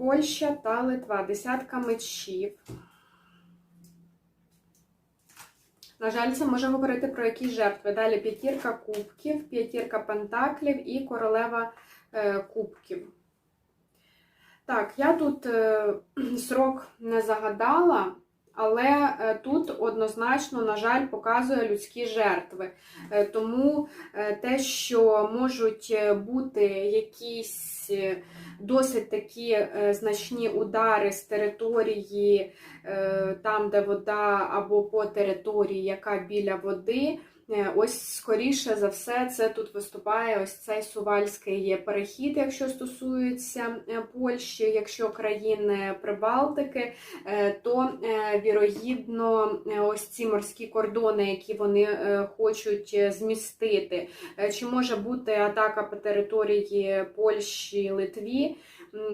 Польща та Литва. Десятка мечів. На жаль, це може говорити про якісь жертви. Далі п'ятірка кубків, п'ятірка пентаклів і королева е, кубків. Так, я тут е, срок не загадала, але е, тут однозначно, на жаль, показує людські жертви. Е, тому е, те, що можуть бути якісь досить такі значні удари з території, там, де вода, або по території, яка біля води. Ось скоріше за все, це тут виступає ось цей сувальський перехід, якщо стосується Польщі, якщо країни Прибалтики, то вірогідно е, ось ці морські кордони, які вони е, хочуть е, змістити. Чи може бути атака по території Польщі, Литві?